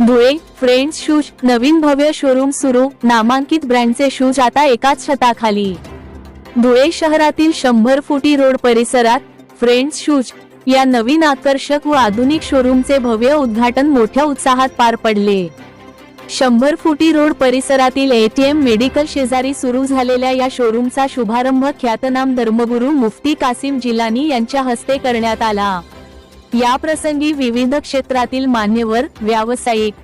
Dhule friends shoes नवीन भव्य showroom सुरू नामांकित ब्रँडचे शूज आता एकाच छताखाली. धुळे शहरातील शंभर फुटी रोड परिसरात फ्रेंड्स शूज या नवीन आकर्षक व आधुनिक शोरूमचे भव्य उद्घाटन मोठ्या उत्साहात पार पडले. शंभर फुटी रोड परिसरातील एटीएम मेडिकल शेजारी सुरू झालेल्या या शोरूमचा शुभारंभ ख्यातनाम धर्मगुरू मुफ्ती कासिम जिलानी यांच्या हस्ते करण्यात आला. या प्रसंगी विविध क्षेत्रातील मान्यवर व्यावसायिक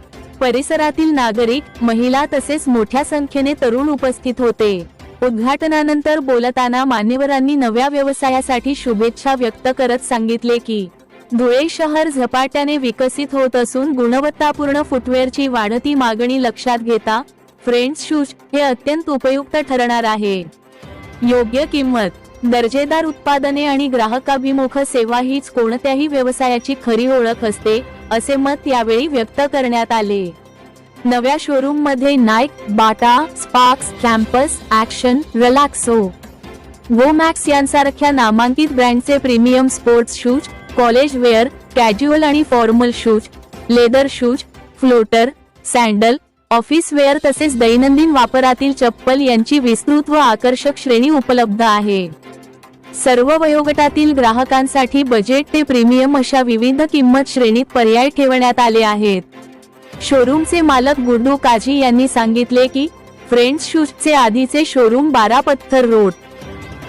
परिसरातील नागरिक महिला तसेच मोठ्या संख्येने तरुण उपस्थित होते. उद्घाटनानंतर बोलताना मान्यवरांनी नव्या व्यवसायासाठी शुभेच्छा व्यक्त करत सांगितले की धुळे शहर झपाट्याने विकसित होत असून गुणवत्तापूर्ण फुटवेअरची वाढती मागणी लक्षात घेता फ्रेंड्स शूज हे अत्यंत उपयुक्त ठरणार आहे. योग्य किंमत दर्जेदार उत्पादने आणि ग्राहकाभिमुख सेवा हीच कोणत्याही व्यवसायाची खरी ओळख असते असे मत यावेळी व्यक्त करण्यात आले. नव्या शोरूममध्ये Nike Bata Sparx Campus Action Relaxo Womax यांसारख्या नामांकित ब्रँडचे premium sports shoes college wear casual आणि formal shoes leather shoes floater sandal office wear तसेच दैनंदिन वापरातील चप्पल यांची विस्तृत व आकर्षक श्रेणी उपलब्ध आहे. सर्व वयोगटातील ग्राहकांसाठी बजेट ते प्रीमियम अशा विविध किंमत श्रेणीत पर्याय ठेवण्यात आले आहेत. शोरूमचे मालक गुड्डू काझी यांनी सांगितले की फ्रेंड्स शूजचे आधीचे शोरूम बारा पत्थर रोड.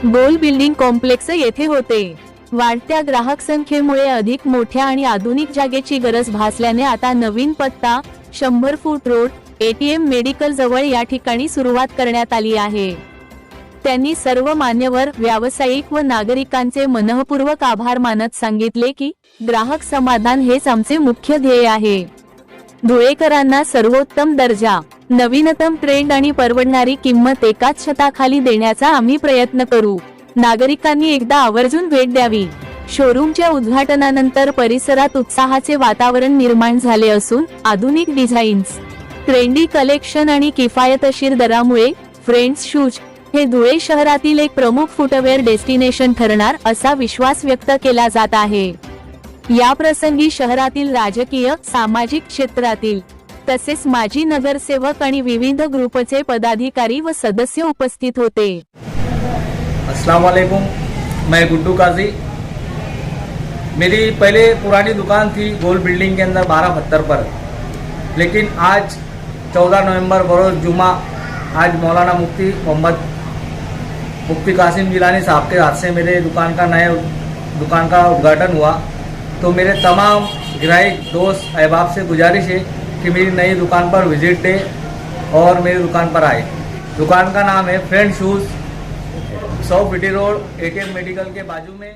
गोल बिल्डिंग कॉम्प्लेक्स येथे होते. वाढत्या ग्राहक संख्येमुळे अधिक मोठ्या आणि आधुनिक जागेची गरज भासल्याने आता नवीन पत्ता शंभर फूट रोड एटीएम मेडिकल जवळ या ठिकाणी सुरुवात करण्यात आली आहे. त्यांनी सर्व मान्यवर व्यावसायिक व नागरिकांचे मनःपूर्वक आभार मानत सांगितले की ग्राहक समाधान हेच आमचे मुख्य ध्येय आहे. धुळेकरांना सर्वोत्तम दर्जा नवीनतम ट्रेंड आणि परवडणारी किंमत एकाच छताखाली देण्याचा आम्ही प्रयत्न करू. नागरिकांनी एकदा आवर्जून भेट द्यावी. शोरूमच्या उद्घाटनानंतर परिसरात उत्साहाचे वातावरण निर्माण झाले असून आधुनिक डिझाईन्स ट्रेंडी कलेक्शन आणि किफायतशीर दरामुळे फ्रेंड्स शूज हे धुळे शहरातील एक प्रमुख फुटवेअर डेस्टिनेशन ठरणार असा विश्वास व्यक्त केला जात आहे. या प्रसंगी शहरातील राजकीय सामाजिक क्षेत्रातील तसेच माजी नगरसेवक आणि विविध ग्रुपचे पदाधिकारी व सदस्य उपस्थित होते. अस्सलाम वालेकुम मैं गुड्डू काजी. मेरी पहले पुरानी दुकान थी गोल बिल्डिंग के अंदर बारह पत्थर पर। लेकिन आज 14 नवंबर बरोज जुमा आज मौलाना मुफ्ती मोहम्मद मुफ्ती कासिम जिलानी साहब के हाथ से मेरे दुकान का नया दुकान का उद्घाटन हुआ। तो मेरे तमाम ग्राहक, दोस्त, अहबाब से गुजारिश है कि मेरी नई दुकान पर विज़िट दे और मेरी दुकान पर आए। दुकान का नाम है फ्रेंड शूज़ सौ फिटी रोड एटीएम मेडिकल के बाजू में।